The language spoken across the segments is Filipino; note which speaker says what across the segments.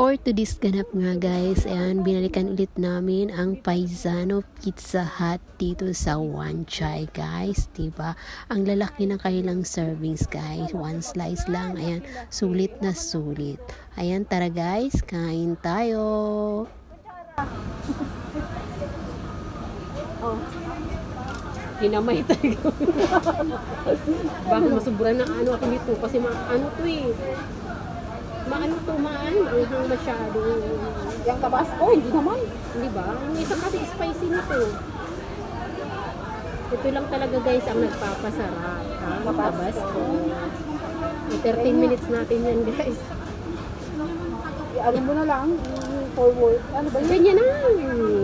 Speaker 1: For today's ganap nga guys, ayan, binalikan ulit namin ang Paisano Pizza Hut dito sa One Chai guys, ba? Ang lalaki ng kanilang servings guys, one slice lang, ayan, sulit na sulit. Ayan, tara guys, kain tayo.
Speaker 2: Oh.
Speaker 3: Hinamay tayo. Baka masubra na ano ako nito kasi ma ano to eh. Maano to, maano, anghang masyado.
Speaker 2: Yung tabasco, hindi naman.
Speaker 3: Di ba? Ang isa kasi spicy nito. Ito lang talaga guys ang nagpapasarap. Ang tabasco. Eh, 13 minutes natin yan guys.
Speaker 2: Ano mo na lang, forward. Ano ba yun?
Speaker 3: Ganyan na.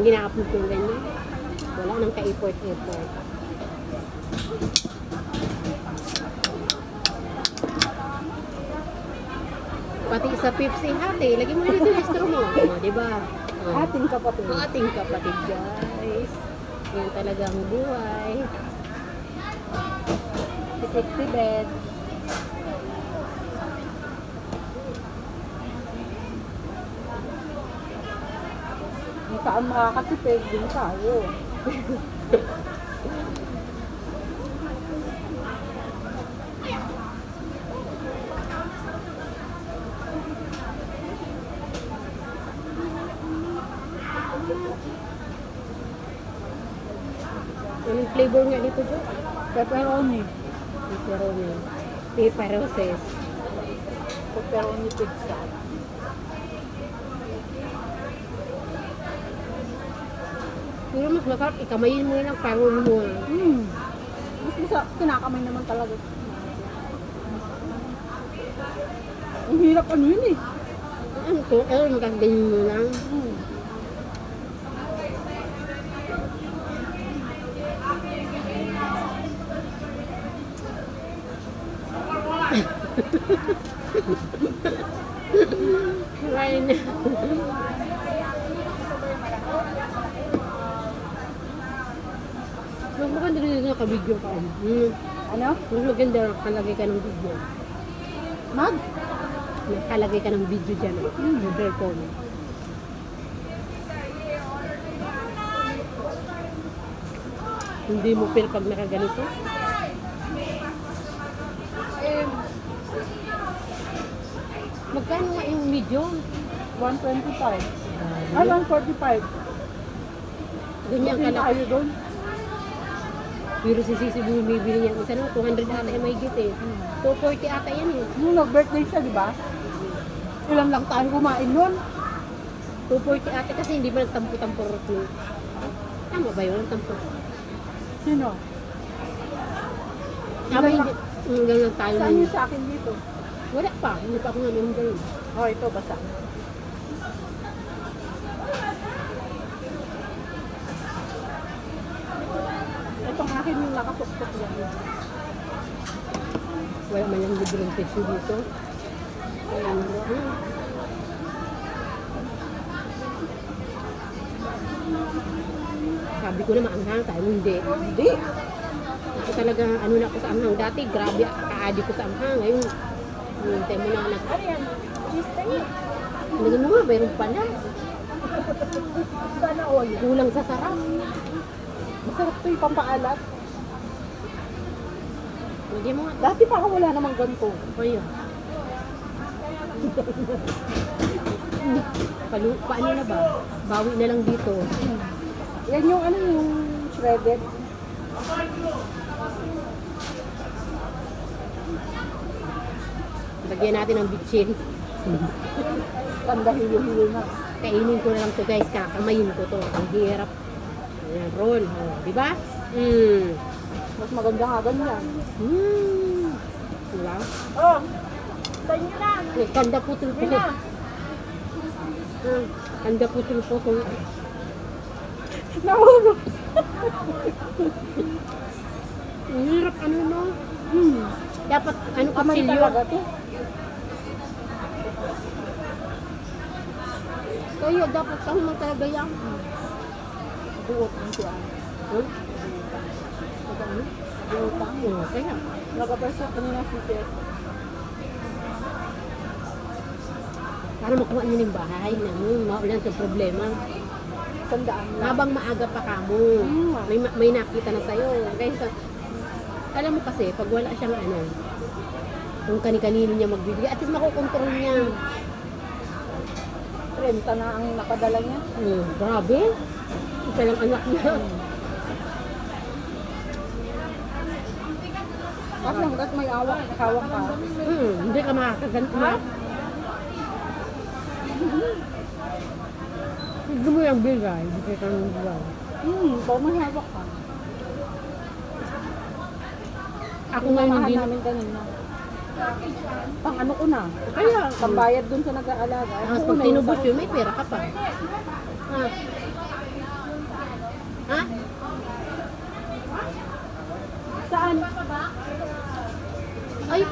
Speaker 3: Ginapot yung ganyan. Wala nang ka-effort-effort. Pati sa Pepsi hati, lagi mo na dito yung straw mo. O, di ba? O,
Speaker 2: Ating kapatid.
Speaker 3: ang ating kapatid guys. Yan talagang buhay.
Speaker 2: Si bed. Kung saan makakatipid, din tayo.
Speaker 3: Anong flavor nga dito, Jo?
Speaker 2: Pepperoni.
Speaker 3: Pepperoni. Pepperoses.
Speaker 2: Pepperoni pizza.
Speaker 3: Pero mas masarap, ikamayin mo yun ang pangon mo.
Speaker 2: Hmm. Mas masa, kinakamay naman talaga. Ang hirap ano yun eh.
Speaker 3: Ano to? Eh, magagaling mo lang.
Speaker 2: Hmm.
Speaker 3: Kaya na. Mas maganda rin yung nakabidyo ka. Hmm.
Speaker 2: Ano?
Speaker 3: Mas maganda nakalagay ka ng video.
Speaker 2: Mag?
Speaker 3: Nakalagay ka ng video dyan. Hmm. Mobile phone. Hindi mo feel pag nakaganito.
Speaker 2: Eh,
Speaker 3: Magkano nga yung medium?
Speaker 2: 125. Ay, 145.
Speaker 3: Ganyan ka
Speaker 2: tayo doon.
Speaker 3: Pero si Sisi bumibili niya. Isa na, 200 ata yung may eh. 240 ata yan eh.
Speaker 2: Nung nag-birthday siya, di ba? Ilan lang tayo kumain nun?
Speaker 3: 240 ata kasi hindi ba nagtampo-tampo ni. Tama ba yun? Tampo.
Speaker 2: Sino?
Speaker 3: Tama hindi. Hanggang lang tayo
Speaker 2: Saan
Speaker 3: na
Speaker 2: yung sa akin dito?
Speaker 3: Wala pa. Hindi pa ako nga meron ganun.
Speaker 2: Oh, ito, basa. Itong akin yung nakasuktok yan.
Speaker 3: Wala man lang libreng tissue dito. Ayan. Hmm. Sabi ko na maanghang tayo. Hindi.
Speaker 2: Hindi.
Speaker 3: Ako talaga, ano na ako sa anghang. Dati, grabe, kaadi ko sa anghang. Ngayon, hintay mo na nag...
Speaker 2: Ano yan? Cheese tayo.
Speaker 3: Ano mo nga, mayroon pala.
Speaker 2: Sana all.
Speaker 3: Kulang sa sarap.
Speaker 2: Masarap to yung pampaalat.
Speaker 3: Hindi mo nga.
Speaker 2: Dati pa ako wala namang ganito.
Speaker 3: Ayun. Palu, paano na ba? Bawi na lang dito.
Speaker 2: Yan yung ano yung shredded.
Speaker 3: Lagyan natin ng bitchin.
Speaker 2: Tanda hilo-hilo na.
Speaker 3: Kainin ko na lang to guys. Kakamayin ko to. Ang hirap. Ayan, roll. Oh, di ba? Mm.
Speaker 2: Mas maganda nga ganyan.
Speaker 3: Mm. Diba?
Speaker 2: Oh! Inyo na!
Speaker 3: Eh, Kanda putol po.
Speaker 2: Ina!
Speaker 3: Ah, Kanda putol po.
Speaker 2: Nahulog!
Speaker 3: Ang hirap ano no?
Speaker 2: Hmm.
Speaker 3: Dapat ano
Speaker 2: talaga to.
Speaker 3: Kaya dapat kahumang talaga yan.
Speaker 2: Buot ang siya.
Speaker 3: Huh?
Speaker 2: Buot ang.
Speaker 3: Oh, kaya.
Speaker 2: Nakapersa kanina si Chef.
Speaker 3: Para makuha niyo yung bahay na mo, maulan sa problema.
Speaker 2: Sandaan lang.
Speaker 3: Habang maaga pa ka mo,
Speaker 2: Mm.
Speaker 3: may, ma- may nakita na sa'yo. Kaya sa, alam mo kasi, pag wala siyang ano, kung kani-kanino niya magbibigay, at least makukontrol niya.
Speaker 2: 30 na ang napadala niya.
Speaker 3: Hmm, grabe. Isa lang anak niya.
Speaker 2: At hanggat may awak, hawak ka.
Speaker 3: Hmm, hindi ka makakaganto.
Speaker 2: Ha?
Speaker 3: Hindi mo yung bigay, hindi ka nang bigay.
Speaker 2: Hmm, pag may hawak ka.
Speaker 3: Ako ngayon hindi na.
Speaker 2: namin kanina. Pang ano ko na.
Speaker 3: Kaya,
Speaker 2: Pambayad dun sa nag-aalaga.
Speaker 3: Tapos pag
Speaker 2: usap.
Speaker 3: yun, may pera ka pa. Ha? Ha?
Speaker 2: Saan?
Speaker 3: Ay,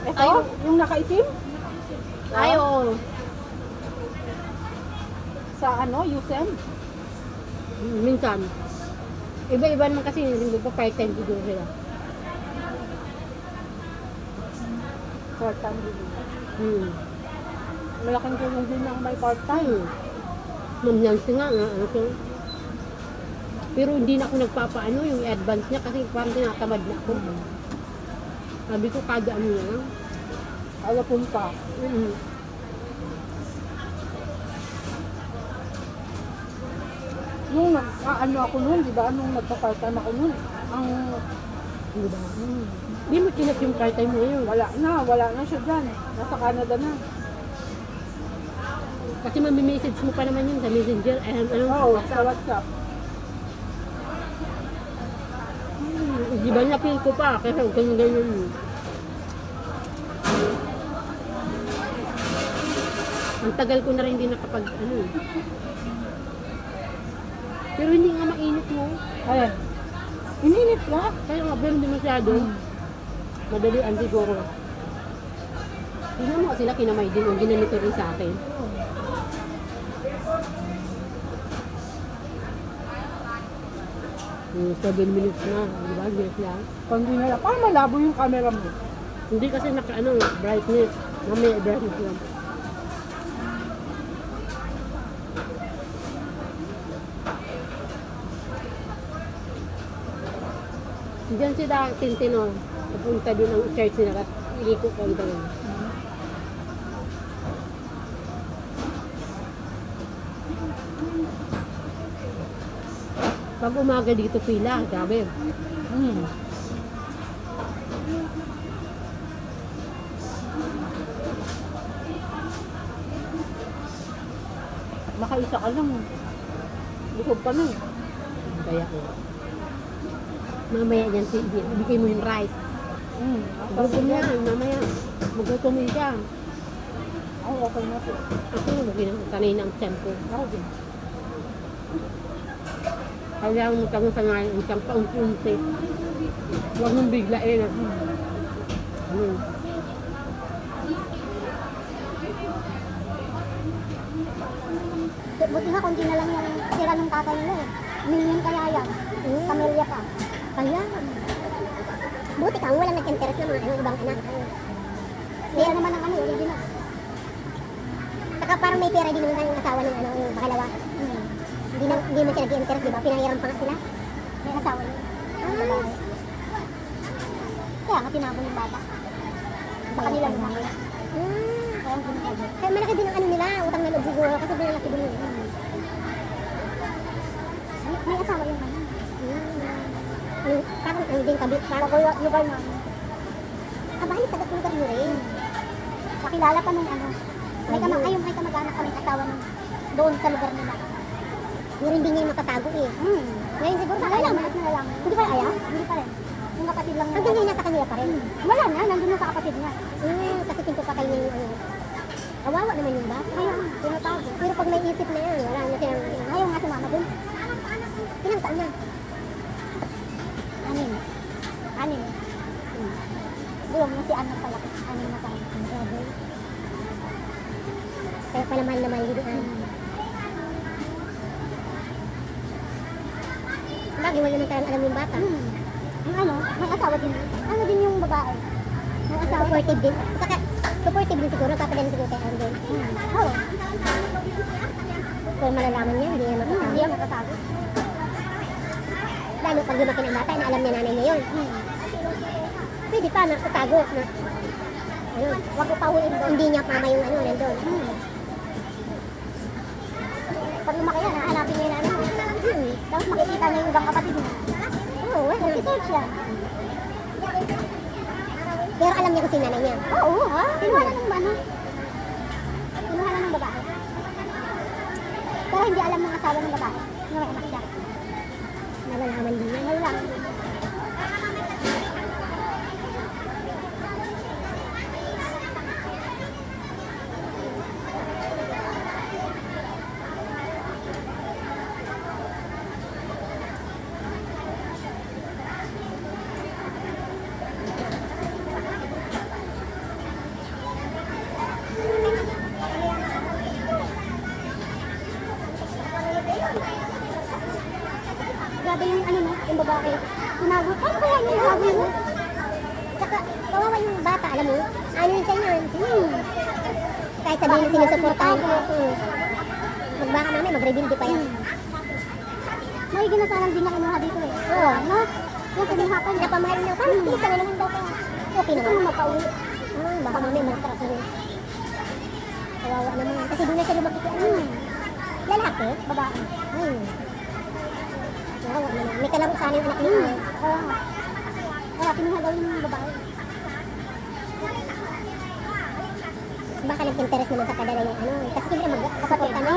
Speaker 2: Ito?
Speaker 3: Ay.
Speaker 2: Yung nakaitim?
Speaker 3: ay, oo.
Speaker 2: Sa ano? USM?
Speaker 3: Minsan. Iba-iba naman kasi, hindi pa part-time siguro sila.
Speaker 2: Part-time din.
Speaker 3: Hmm.
Speaker 2: Malaking tulong din ang may part-time.
Speaker 3: Ma'am Nancy nga, nga, ano siya. Pero hindi na ako nagpapaano yung advance niya kasi parang tinatamad na ako. Sabi ko, kada ano lang.
Speaker 2: Ala punta.
Speaker 3: Mm.
Speaker 2: Nung nag, ano ako noon, di ba? Nung nagpa-part-time ako noon, ang
Speaker 3: Di ba? Hindi mo kinat yung part-time mo ngayon.
Speaker 2: wala na, wala na siya dyan. Nasa Canada na.
Speaker 3: Kasi mamimessage mo pa naman yun sa messenger. Eh, ano,
Speaker 2: Oo, sa WhatsApp.
Speaker 3: Hmm, Di ba napil ko pa? Kasi ganyan ganyan. Ang tagal ko na rin hindi nakapag ano. Pero hindi nga mainit mo.
Speaker 2: Ayan. Ininit ka?
Speaker 3: Kaya nga, pero hindi masyado. Madalian siguro. Tingnan mo sila kinamay din. Ang ginanito rin sa akin. Hmm, 7 minutes na. Di ba? Bilis lang.
Speaker 2: Kundi na. Parang malabo yung camera mo.
Speaker 3: Hindi kasi naka ano, brightness. Mamaya brightness lang. Diyan si Da Tintino. Pupunta din ang church nila. Iliko ko ang ganun. Pag umaga dito pila, grabe.
Speaker 2: Hmm. Makaisa ka lang. Bukod pa na.
Speaker 3: Kaya ko. Mamaya dyan si bigay mo yung rice.
Speaker 2: Hmm.
Speaker 3: Gutom na, mamaya. Magutumin ka.
Speaker 2: Ay, okay na po.
Speaker 3: Ako, sanay ng tempo.
Speaker 2: Ako din.
Speaker 3: Kailangan mo kang sanay ang siyang paunti-unti. Huwag mong biglain. ah. Hmm.
Speaker 4: Buti nga konti na lang yung tira ng tatay nila eh. Million kaya yan. Pamilya pa. Kaya. Buti ka, wala nag-interest na mga ano, ibang anak. Kaya naman ang ano, original. Saka parang may pera din naman yung asawa ng ano, yung bakalawa. Hmm. Hindi, na, hindi man siya nag-interest, di ba? Pinahiram pa nga sila. May asawa niya. Ah. Kaya nga tinapon yung bata. Sa kanila. Hmm. Kaya malaki din ang ano nila, utang na loob siguro kasi malaki din yun. May, may asawa yung ano. Hmm. Parang ano din kabit, parang lugar lugar na. Aba, hindi tagat lugar nyo rin. Pakilala pa nung ano. May kama, ayun, may kamag-anak kami asawa nung doon sa lugar nila. Yung rin din niya yung matatago eh. Hmm. Ngayon siguro sa ayaw, malat na lang. Hindi pa ayaw? Hindi pa rin. Yung kapatid lang. Hanggang ngayon nasa kanila pa rin. Wala na, nandun na sa kapatid niya. Hmm, kasi pinto patay niya yung ano. Kawawa naman yung bata. Kaya, tinatago. Pero pag may isip na yan, wala na siyang, ayaw nga sumama dun. Ilang taon na? Anin. Anin. Hmm. Bulong na si Anna pala. Anin na tayo. Grabe. Kaya pala mahal na mahal din Ann. Lagi wala naman tayo alam yung bata. Hmm. Ang ano, may asawa din. Ano din yung babae? May asawa. Supportive din. Saka, supportive din siguro, papadalhin siguro kay Arden. Oo. Kung malalaman niya, hindi niya matatago. Hindi niya matatago. Lalo pag lumaki ng bata, na alam niya nanay niya yun. Pwede pa na itago na ayun, wag pauwiin doon. Hindi niya mama yung ano, nandun. Pag lumaki yan, hahanapin niya yung nanay mo. Hmm. Tapos makikita niya yung ibang kapatid niya. Oo, well, nag-search siya. Pero alam niya kung sino nanay niya. Oo, ha? Kinuha na ng ano? Kinuha na ng babae. Pero hindi alam ng asawa ng babae na may anak siya. Nalalaman din niya. Nalalaman din niya. Grabe yung ano no, yung babae. Tinago. Paano tinago mo? Tsaka, kawawa yung bata, alam mo? Ano yun siya yun? Hmm. Kahit sabihin na sinusuportahan ko. Hmm. Magbaka mamay, mag-rebuild pa yan. May ginasalang din na kinuha dito eh. Oo. No? Yung kasihapan, napamahal niya. Parang hmm. kita na naman daw kaya. Okay naman. Ito mapauwi. Ah, baka mamay mag-track na Kawawa naman. Kasi doon na siya lumaki ano. Lalaki? Babae? Hmm. Kawawa naman. May kalaro sana yung anak niya. Oo. Kaya kinuha daw yung babae. Baka nag-interest naman sa kadala yung ano. Kasi siyempre mag-kapatid ano.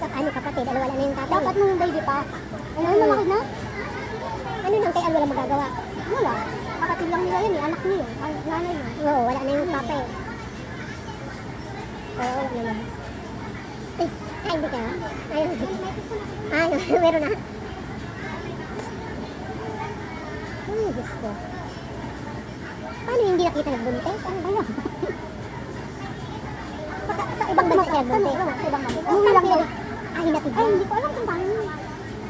Speaker 4: Sa ano kapatid, ano wala na yung tatay. Dapat nung baby pa. Ano, ano lumaki na? Ano nang kay Al wala magagawa? Wala. Kapatid lang nila yun eh, anak niya. Ang nanay niya. Oo, wala na yung papa eh. Oo, wala na. Ay, ay, hindi ka. Ayun. Ay, meron na. Ay, Diyos ko. Paano hindi nakita nagbuntis? Ano ba yun? Baka sa ibang bansa kaya nagbuntis. Sa ibang bansa. Umuwi lang yun. Ay, hinatid Ay, hindi ko alam kung paano.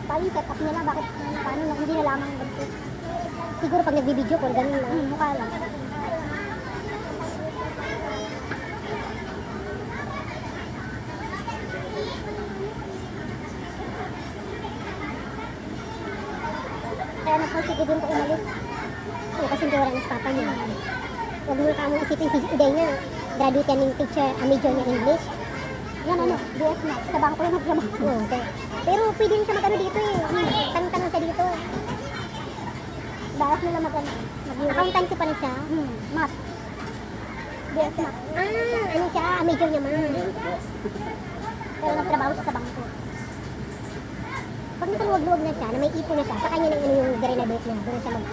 Speaker 4: Paano yung set up nila? Bakit paano lang? Hindi na lamang buntis. Siguro pag nagbibideo call, ganun lang. Hmm, mukha lang. Kaya nagpursige din ko umalis. Oo, kasi hindi wala na sa papa niya. Huwag mo ka mong isipin si Uday niya. Graduate yan ng teacher, a major niya English. Yan ano, DS na. Sa bangko yung magtrabaho. Oo, okay. Pero pwede rin siya mag-ano dito eh. Tanong-tanong siya dito. Dapat nila mag-ano. Accountancy pa rin siya. Hmm. Math. DS na. Ah, ano siya? A major niya man. Pero nagtrabaho siya sa bangko. Pag nakaluwag-luwag na siya, na may ipon na siya, sa kanya ano yung renovate niya, doon siya mag...